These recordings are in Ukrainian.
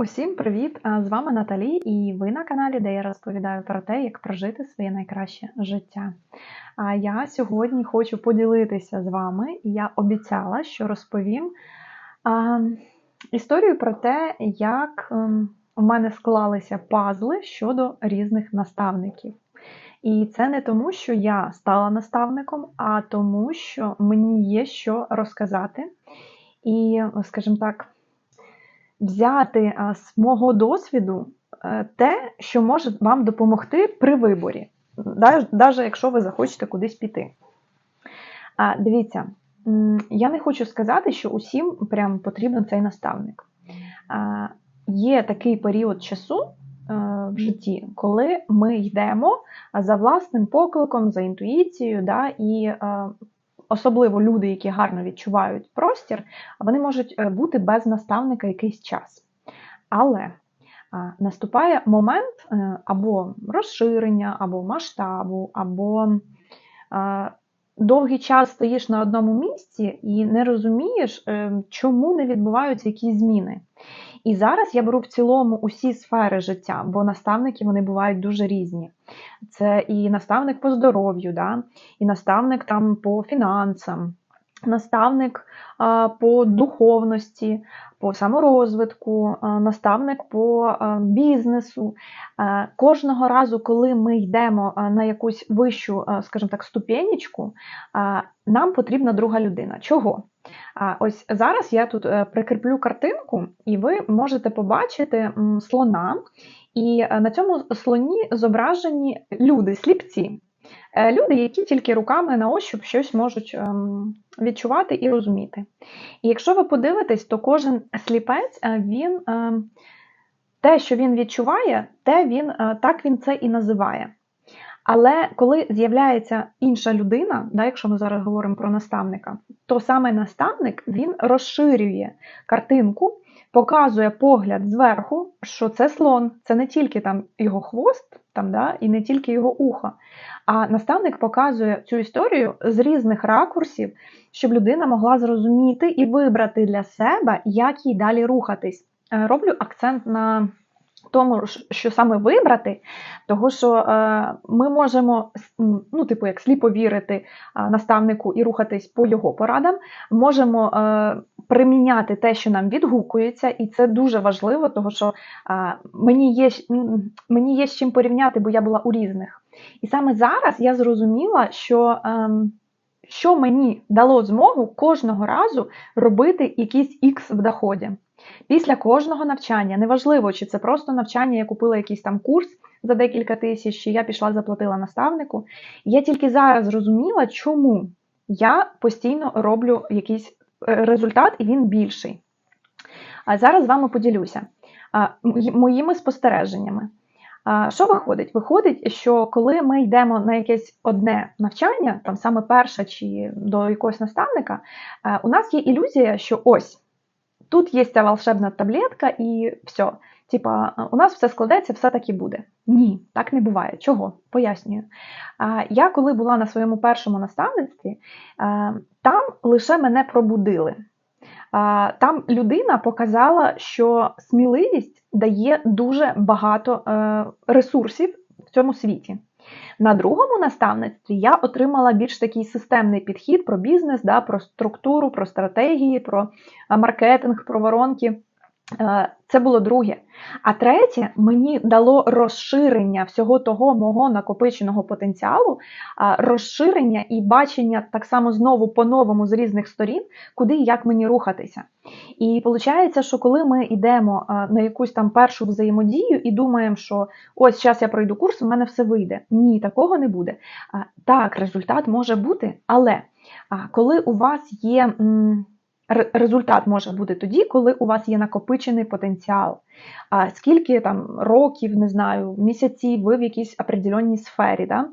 Усім привіт! З вами Наталі, і ви на каналі, де я розповідаю про те, як прожити своє найкраще життя. А я сьогодні хочу поділитися з вами, я обіцяла, що розповім а, історію про те, як ем, у мене склалися пазли щодо різних наставників. І це не тому, що я стала наставником, а тому, що мені є що розказати. І, скажімо так, взяти з мого досвіду е, те, що може вам допомогти при виборі, навіть якщо ви захочете кудись піти. Дивіться, я не хочу сказати, що усім прям потрібен цей наставник. Є такий період часу е, в житті, коли ми йдемо за власним покликом, за інтуїцією, да, і е, особливо люди, які гарно відчувають простір, вони можуть е, бути без наставника якийсь час. Але наступає момент е, або розширення, або масштабу, або довгий час стоїш на одному місці і не розумієш, е, чому не відбуваються якісь зміни. І зараз я беру в цілому усі сфери життя, бо наставники вони бувають дуже різні. Це і наставник по здоров'ю, да? і наставник там по фінансам, наставник по духовності, по саморозвитку, наставник по бізнесу. Кожного разу, коли ми йдемо на якусь вищу, скажімо так, ступенечку, нам потрібна друга людина. Чого? Ось зараз я тут е, прикріплю картинку, і ви можете побачити слона, і е, на цьому слоні зображені люди, сліпці. Е, люди, які тільки руками на ощуп щось можуть ем, відчувати і розуміти. І якщо ви подивитесь, то кожен сліпець, він ем, те, що він відчуває, те він так він це і називає. Але коли з'являється інша людина, да, якщо ми зараз говоримо про наставника, то саме наставник він розширює картинку, показує погляд зверху, що це слон, це не тільки там його хвост, там, да, і не тільки його ухо. А наставник показує цю історію з різних ракурсів, щоб людина могла зрозуміти і вибрати для себе, як їй далі рухатись. Е, роблю акцент на тому, що саме вибрати, того що е, ми можемо, ну, типу, як сліпо вірити наставнику і рухатись по його порадам, можемо е, приміняти те, що нам відгукується, і це дуже важливо, тому що мені є мені є з чим порівняти, бо я була у різних. І саме зараз я зрозуміла, що. Е, що мені дало змогу кожного разу робити якийсь ікс в доході. Після кожного навчання, неважливо, чи це просто навчання, я купила якийсь там курс за декілька тисяч, чи я пішла, заплатила наставнику. Я тільки зараз зрозуміла, чому я постійно роблю якийсь е, результат, і він більший. А зараз з вами поділюся моїми спостереженнями. Що виходить? Виходить, що коли ми йдемо на якесь одне навчання, там саме перше чи до якогось наставника, е, у нас є ілюзія, що ось тут є ця волшебна таблетка, і все. Типа, у нас все складеться, все так і буде. Ні, так не буває. Чого? Пояснюю. Я коли була на своєму першому наставництві, там лише мене пробудили. Там людина показала, що сміливість дає дуже багато е, ресурсів в цьому світі. На другому наставництві я отримала більш такий системний підхід про бізнес, да, про структуру, про стратегії, про маркетинг, про воронки. Е, це було друге. А третє, мені дало розширення всього того мого накопиченого потенціалу, розширення і бачення так само знову по-новому з різних сторін, куди і як мені рухатися. І виходить, що коли ми йдемо на якусь там першу взаємодію і думаємо, що ось зараз я пройду курс, у мене все вийде. Ні, такого не буде. Так, результат може бути, але коли у вас є результат може бути тоді, коли у вас є накопичений потенціал. А скільки там років, не знаю, місяців ви в якійсь определенній сфері. Да?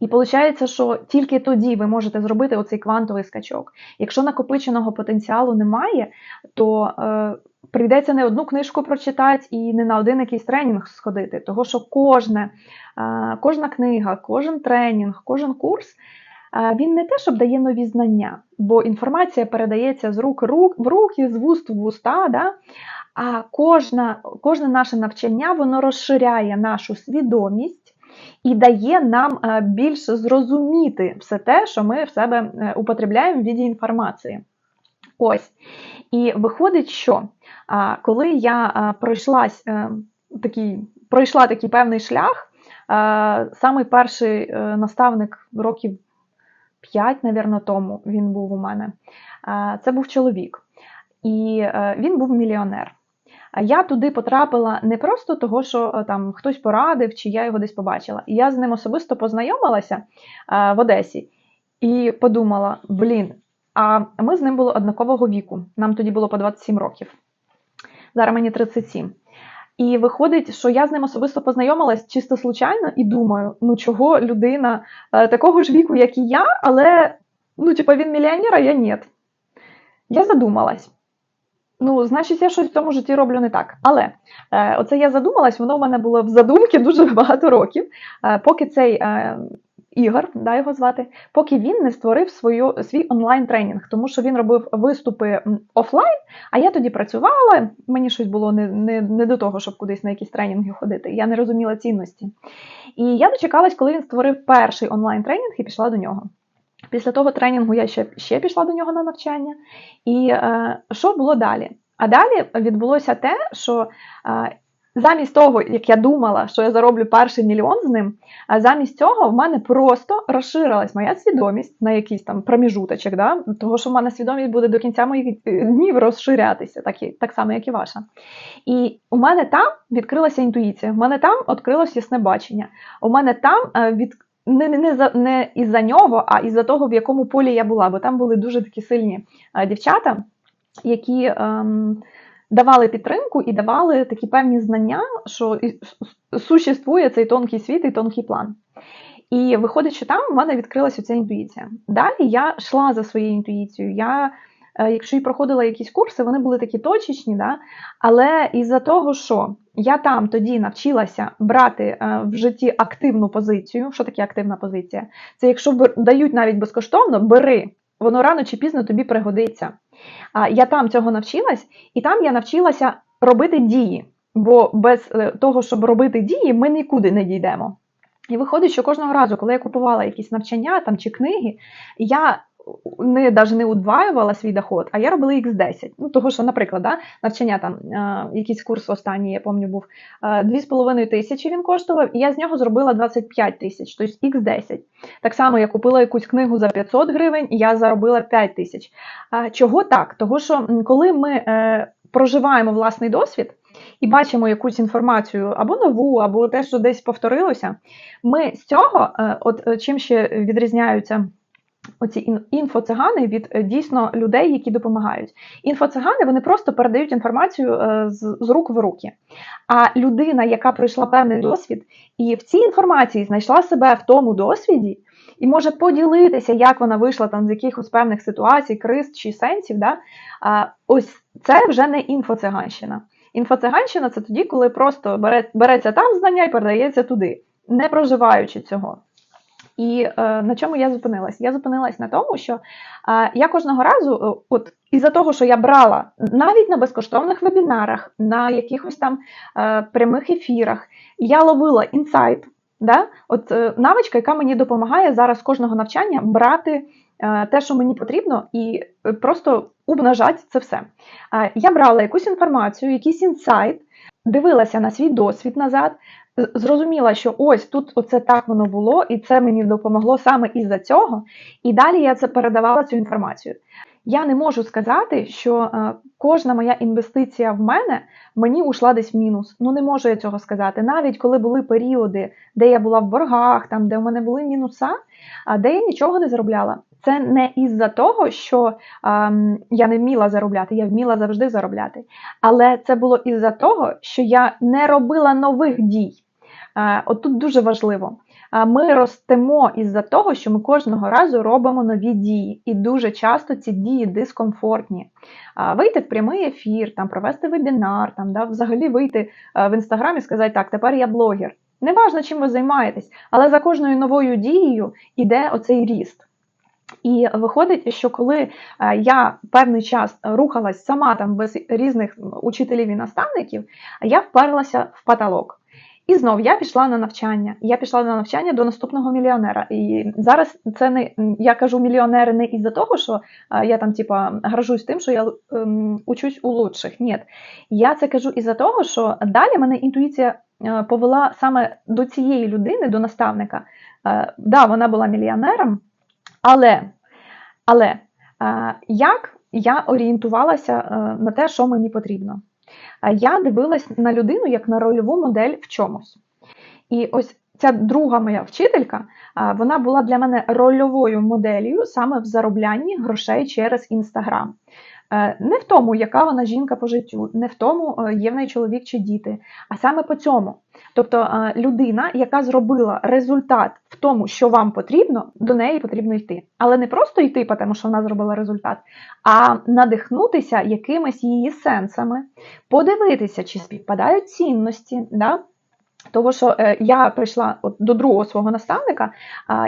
І виходить, що тільки тоді ви можете зробити оцей квантовий скачок. Якщо накопиченого потенціалу немає, то е, прийдеться не одну книжку прочитати і не на один якийсь тренінг сходити. Того що кожне, е, кожна книга, кожен тренінг, кожен курс він не те, щоб дає нові знання, бо інформація передається з рук в руки, з вуст в вуста, да? А кожна, кожне наше навчання воно розширяє нашу свідомість і дає нам е, більш зрозуміти все те, що ми в себе е, употребляємо в віді інформації. Ось. І виходить, що коли я пройшлась, такий, пройшла такий певний шлях, самий перший наставник років 5, напевно, тому він був у мене, це був чоловік. І він був мільйонер. Я туди потрапила не просто того, що там хтось порадив, чи я його десь побачила. Я з ним особисто познайомилася в Одесі і подумала: блін, а ми з ним були однакового віку. Нам тоді було по 27 років. Зараз мені 37. І виходить, що я з ним особисто познайомилась чисто случайно і думаю, ну чого людина е, такого ж віку, як і я, але ну, типа він мільйонер, а я ні. Я задумалась. Ну, значить, я щось в цьому житті роблю не так. Але е, оце я задумалась, воно в мене було в задумці дуже багато років, е, поки цей е, Ігор, да, його звати, поки він не створив свою, свій онлайн-тренінг, тому що він робив виступи офлайн, а я тоді працювала, мені щось було не, не, не до того, щоб кудись на якісь тренінги ходити. Я не розуміла цінності. І я дочекалась, коли він створив перший онлайн-тренінг і пішла до нього. Після того тренінгу я ще ще пішла до нього на навчання. І е, що було далі? А далі відбулося те, що е, замість того, як я думала, що я зароблю перший мільйон з ним, а замість цього в мене просто розширилась моя свідомість на якийсь там проміжуточок, да? того що в мене свідомість буде до кінця моїх е, днів розширятися, так, і, так само, як і ваша. І у мене там відкрилася інтуїція, у мене там відкрилось ясне бачення, у мене там е, від. Не не, не, за, не із-за нього, а із-за того, в якому полі я була, бо там були дуже такі сильні а, дівчата, які ем, давали підтримку і давали такі певні знання, що существує цей тонкий світ і тонкий план. І виходить, що там в мене відкрилася ця інтуїція. Далі я йшла за своєю інтуїцією. Я, е, Якщо і проходила якісь курси, вони були такі точечні, да? але із-за того, що я там тоді навчилася брати е, в житті активну позицію. Що таке активна позиція? Це якщо дають навіть безкоштовно, бери, воно рано чи пізно тобі пригодиться. А Я там цього навчилась, і там я навчилася робити дії. Бо без е, того, щоб робити дії, ми нікуди не дійдемо. І виходить, що кожного разу, коли я купувала якісь навчання там чи книги, я не навіть не удваювала свій доход, а я робила X10. Ну, того, що, наприклад, да, навчання там, е, якийсь курс останній, я пам'ятаю, був е, 2,5 тисячі він коштував, і я з нього зробила 25 тисяч, тобто X10. Так само я купила якусь книгу за 500 гривень, і я заробила 5 тисяч. А чого так? Того, що коли ми е, проживаємо власний досвід. І бачимо якусь інформацію або нову, або те, що десь повторилося. Ми з цього, е, от е, чим ще відрізняються Оці інфоцигани від е, дійсно людей, які допомагають. Інфоцигани вони просто передають інформацію е, з, з рук в руки. А людина, яка пройшла певний досвід, і в цій інформації знайшла себе в тому досвіді, і може поділитися, як вона вийшла там з якихось певних ситуацій, криз чи сенсів. Да? Ось це вже не інфоциганщина. Інфоциганщина це тоді, коли просто береться там знання і передається туди, не проживаючи цього. І е, на чому я зупинилась? Я зупинилась на тому, що е, я кожного разу, е, от із-за того, що я брала навіть на безкоштовних вебінарах, на якихось там е, прямих ефірах, я ловила інсайт, да? от е, навичка, яка мені допомагає зараз кожного навчання брати е, те, що мені потрібно, і е, просто умножати це все. Я брала якусь інформацію, якийсь інсайт. Дивилася на свій досвід назад, зрозуміла, що ось тут оце так воно було, і це мені допомогло саме із-за цього. І далі я це передавала цю інформацію. Я не можу сказати, що е, кожна моя інвестиція в мене мені ушла десь в мінус. Ну не можу я цього сказати. Навіть коли були періоди, де я була в боргах, там де в мене були мінуса, а де я нічого не заробляла. Це не із-за того, що ем, я не вміла заробляти, я вміла завжди заробляти. Але це було із-за того, що я не робила нових дій. Е, от тут дуже важливо. Е, ми ростемо із-за того, що ми кожного разу робимо нові дії, і дуже часто ці дії дискомфортні. Е, вийти в прямий ефір, там провести вебінар, там да, взагалі вийти в інстаграм і сказати, так, тепер я блогер. Неважно, чим ви займаєтесь, але за кожною новою дією йде оцей ріст. І виходить, що коли я певний час рухалась сама там без різних учителів і наставників, я вперлася в потолок. І знов я пішла на навчання. Я пішла на навчання до наступного мільйонера. І зараз це не я кажу мільйонери не із-за того, що я там, типа, гражусь тим, що я ем, учусь у лучших. Ні, я це кажу із-за того, що далі мене інтуїція е, повела саме до цієї людини, до наставника. Е, да, вона була мільйонером, але, але е, як я орієнтувалася е, на те, що мені потрібно я дивилась на людину як на рольову модель в чомусь. І ось ця друга моя вчителька, вона була для мене рольовою моделлю саме в зароблянні грошей через інстаграм. Е, не в тому, яка вона жінка по життю, не в тому, е, є в неї чоловік чи діти, а саме по цьому. Тобто е, людина, яка зробила результат в тому, що вам потрібно, до неї потрібно йти. Але не просто йти, тому що вона зробила результат, а надихнутися якимись її сенсами, подивитися, чи співпадають цінності. Да? Того, що е, я прийшла от до другого свого наставника,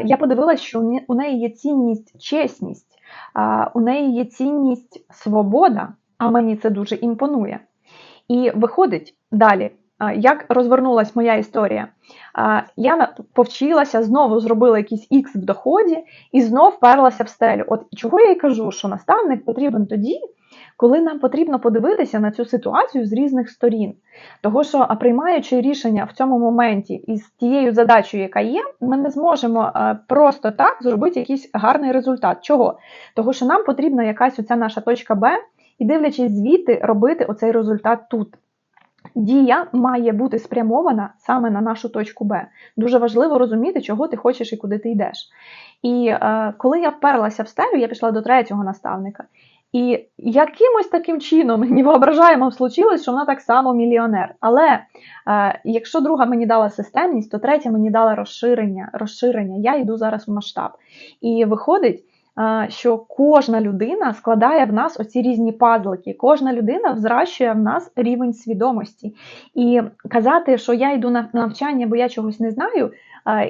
я подивилася, що у неї є цінність, чесність у неї є цінність свобода, а мені це дуже імпонує. І виходить далі, як розвернулася моя історія. Я повчилася, знову зробила якийсь ікс в доході і знов вперлася в стелю. От чого я й кажу, що наставник потрібен тоді, коли нам потрібно подивитися на цю ситуацію з різних сторін. Того, що приймаючи рішення в цьому моменті із тією задачею, яка є, ми не зможемо просто так зробити якийсь гарний результат. Чого? Того, що нам потрібна якась оця наша точка Б, і дивлячись звідти, робити оцей результат тут. Дія має бути спрямована саме на нашу точку Б. Дуже важливо розуміти, чого ти хочеш і куди ти йдеш. І е, коли я вперлася в стелю, я пішла до третього наставника. І якимось таким чином невоображаємо случилось, що вона так само мільйонер. Але е, якщо друга мені дала системність, то третя мені дала розширення. розширення. Я йду зараз в масштаб. І виходить, що кожна людина складає в нас оці різні пазлики. Кожна людина взращує в нас рівень свідомості. І казати, що я йду на навчання, бо я чогось не знаю.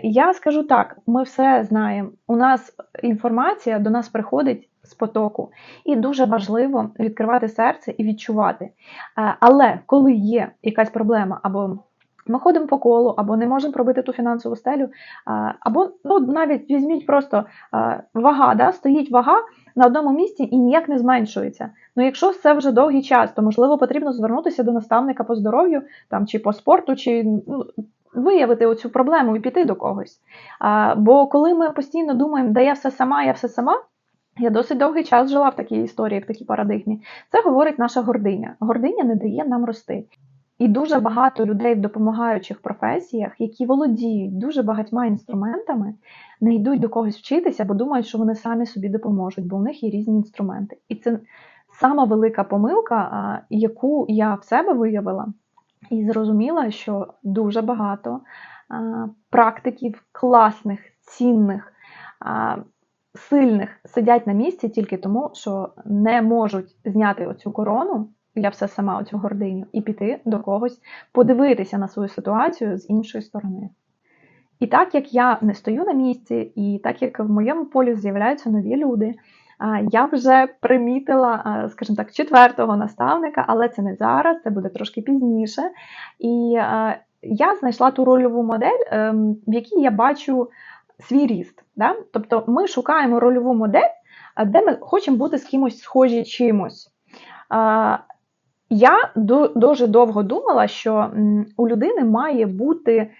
Я скажу так: ми все знаємо. У нас інформація до нас приходить з потоку. І дуже важливо відкривати серце і відчувати. Але коли є якась проблема, або ми ходимо по колу, або не можемо пробити ту фінансову стелю, або ну, навіть візьміть просто вага, да, стоїть вага на одному місці і ніяк не зменшується. Ну, якщо це вже довгий час, то можливо потрібно звернутися до наставника по здоров'ю там, чи по спорту, чи ну, виявити оцю проблему і піти до когось. А, Бо коли ми постійно думаємо, да я все сама, я все сама. Я досить довгий час жила в такій історії, в такій парадигмі. Це говорить наша гординя. Гординя не дає нам рости. І дуже багато людей в допомагаючих професіях, які володіють дуже багатьма інструментами, не йдуть до когось вчитися, бо думають, що вони самі собі допоможуть, бо в них є різні інструменти. І це сама велика помилка, яку я в себе виявила, і зрозуміла, що дуже багато практиків класних, цінних сильних сидять на місці тільки тому, що не можуть зняти оцю корону, я все сама оцю гординю, і піти до когось, подивитися на свою ситуацію з іншої сторони. І так як я не стою на місці, і так як в моєму полі з'являються нові люди, я вже примітила, скажімо так, четвертого наставника, але це не зараз, це буде трошки пізніше. І я знайшла ту рольову модель, ем, в якій я бачу свій ріст. Да? Тобто ми шукаємо рольову модель, де ми хочемо бути з кимось схожі чимось. Я дуже довго думала, що у людини має бути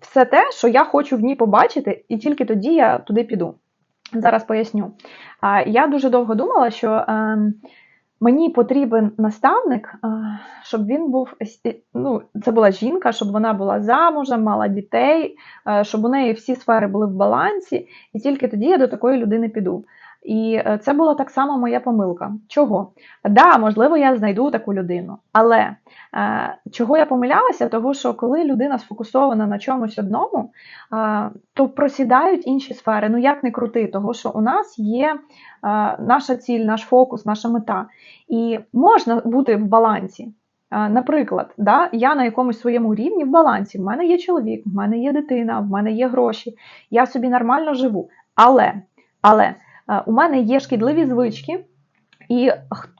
все те, що я хочу в ній побачити, і тільки тоді я туди піду. Зараз поясню. Я дуже довго думала, що ем, Мені потрібен наставник, щоб він був ну, це була жінка, щоб вона була замужем, мала дітей, щоб у неї всі сфери були в балансі, і тільки тоді я до такої людини піду. І е, це була так само моя помилка. Чого? Да, можливо, я знайду таку людину. Але е, чого я помилялася? Того, що коли людина сфокусована на чомусь одному, е, то просідають інші сфери. Ну як не крути, того що у нас є е, наша ціль, наш фокус, наша мета. І можна бути в балансі. Е, наприклад, да, я на якомусь своєму рівні в балансі. В мене є чоловік, в мене є дитина, в мене є гроші, я собі нормально живу. Але Але у мене є шкідливі звички, і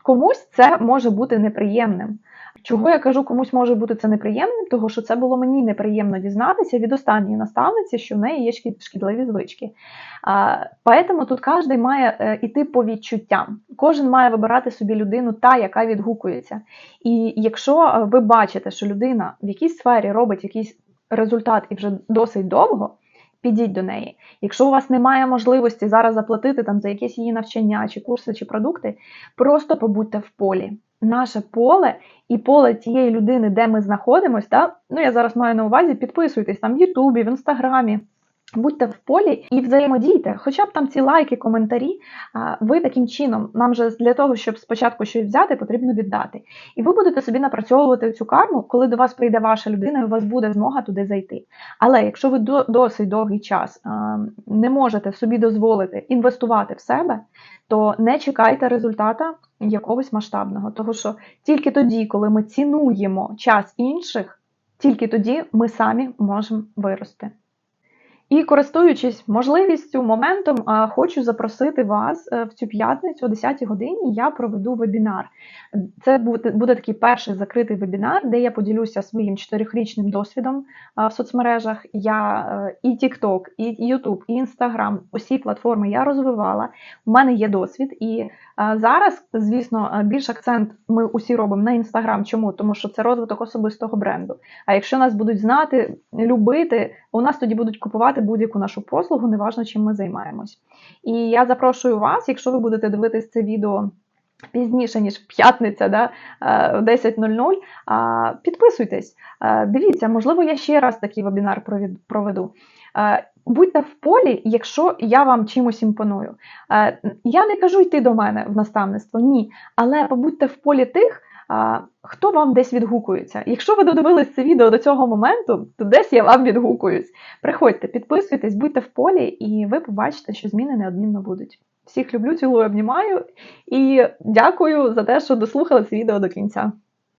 комусь це може бути неприємним. Чого я кажу, комусь може бути це неприємним, тому що це було мені неприємно дізнатися від останньої наставниці, що в неї є шкідливі звички. А, Поэтому тут кожен має е, іти по відчуттям. Кожен має вибирати собі людину, та, яка відгукується. І якщо е, ви бачите, що людина в якійсь сфері робить якийсь результат і вже досить довго, підіть до неї. Якщо у вас немає можливості зараз заплатити там за якісь її навчання, чи курси, чи продукти, просто побудьте в полі. Наше поле і поле тієї людини, де ми знаходимося, ну я зараз маю на увазі, підписуйтесь там в Ютубі, в Інстаграмі. Будьте в полі і взаємодійте, хоча б там ці лайки, коментарі. Ви таким чином, нам же для того, щоб спочатку щось взяти, потрібно віддати. І ви будете собі напрацьовувати цю карму, коли до вас прийде ваша людина, і у вас буде змога туди зайти. Але якщо ви досить довгий час не можете собі дозволити інвестувати в себе, то не чекайте результата якогось масштабного. Того що тільки тоді, коли ми цінуємо час інших, тільки тоді ми самі можемо вирости. І користуючись можливістю, моментом, хочу запросити вас е, в цю п'ятницю о 10 годині. Я проведу вебінар. Це буде, буде такий перший закритий вебінар, де я поділюся своїм чотирьохрічним досвідом в соцмережах. Я е, і TikTok, і YouTube, і Instagram, усі платформи я розвивала. У мене є досвід, і зараз, звісно, е, більш акцент ми усі робимо на Instagram. Чому? Тому що це розвиток особистого бренду. А якщо нас будуть знати, любити, у нас тоді будуть купувати будь-яку нашу послугу, неважно чим ми займаємось. І я запрошую вас, якщо ви будете дивитись це відео. Пізніше, ніж п'ятниця, да, е, 10.00, підписуйтесь, Е, дивіться, можливо, я ще раз такий вебінар проведу. Е, Будьте в полі, якщо я вам чимось імпоную. Е, Я не кажу йти до мене в наставництво, ні. Але побудьте в полі тих, хто вам десь відгукується. Якщо ви додивились це відео до цього моменту, то десь я вам відгукуюсь. Приходьте, підписуйтесь, будьте в полі, і ви побачите, що зміни неодмінно будуть. Всіх люблю, цілую, обнімаю і дякую за те, що дослухали це відео до кінця.